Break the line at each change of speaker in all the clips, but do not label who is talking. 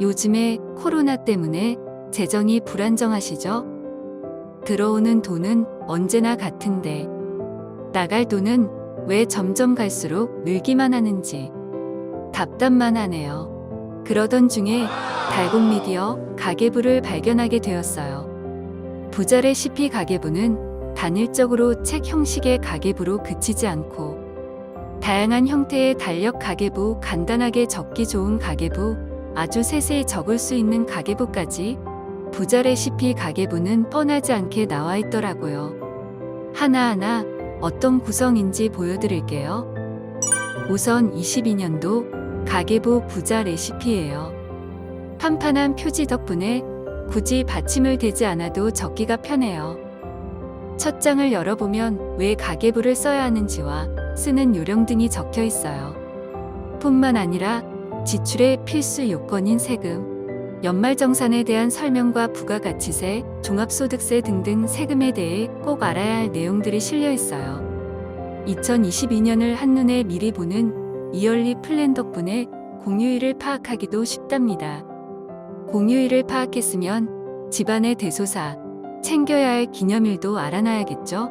요즘에 코로나 때문에 재정이 불안정하시죠? 들어오는 돈은 언제나 같은데 나갈 돈은 왜 점점 갈수록 늘기만 하는지 답답만 하네요. 그러던 중에 달곰 미디어 가계부를 발견하게 되었어요. 부자 레시피 가계부는 단일적으로 책 형식의 가계부로 그치지 않고 다양한 형태의 달력 가계부, 간단하게 적기 좋은 가계부, 아주 세세히 적을 수 있는 가계부까지 부자 레시피 가계부는 뻔하지 않게 나와 있더라고요. 하나하나 어떤 구성인지 보여드릴게요. 우선 22년도 가계부 부자 레시피예요. 판판한 표지 덕분에 굳이 받침을 대지 않아도 적기가 편해요. 첫 장을 열어보면 왜 가계부를 써야 하는지와 쓰는 요령 등이 적혀 있어요. 뿐만 아니라 지출의 필수 요건인 세금, 연말정산에 대한 설명과 부가가치세, 종합소득세 등등 세금에 대해 꼭 알아야 할 내용들이 실려 있어요. 2022년을 한눈에 미리 보는 이얼리 플랜 덕분에 공휴일을 파악하기도 쉽답니다. 공휴일을 파악했으면 집안의 대소사, 챙겨야 할 기념일도 알아놔야겠죠?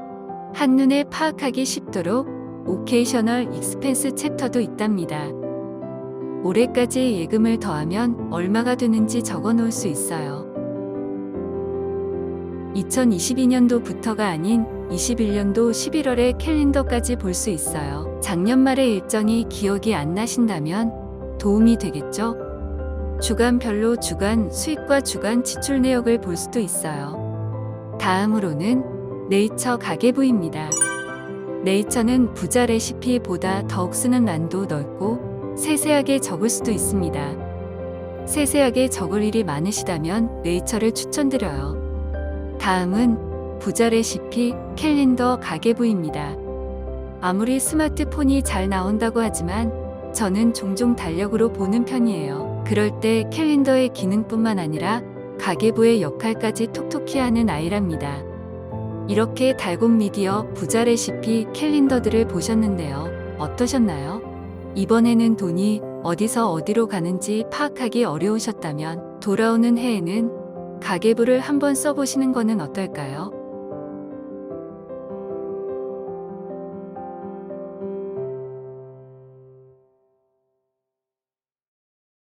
한눈에 파악하기 쉽도록 오케이셔널 익스펜스 챕터도 있답니다. 올해까지 예금을 더하면 얼마가 되는지 적어 놓을 수 있어요. 2022년도부터가 아닌 21년도 11월의 캘린더까지 볼 수 있어요. 작년 말의 일정이 기억이 안 나신다면 도움이 되겠죠? 주간별로 주간 수익과 주간 지출 내역을 볼 수도 있어요. 다음으로는 네이처 가계부입니다. 네이처는 부자 레시피보다 더욱 쓰는 난도 넓고 세세하게 적을 수도 있습니다. 세세하게 적을 일이 많으시다면 네이처를 추천드려요. 다음은 부자 레시피 캘린더 가계부입니다. 아무리 스마트폰이 잘 나온다고 하지만 저는 종종 달력으로 보는 편이에요. 그럴 때 캘린더의 기능뿐만 아니라 가계부의 역할까지 톡톡히 하는 아이랍니다. 이렇게 달곰 미디어 부자 레시피 캘린더들을 보셨는데요. 어떠셨나요? 이번에는 돈이 어디서 어디로 가는지 파악하기 어려우셨다면 돌아오는 해에는 가계부를 한번 써보시는 것은 어떨까요?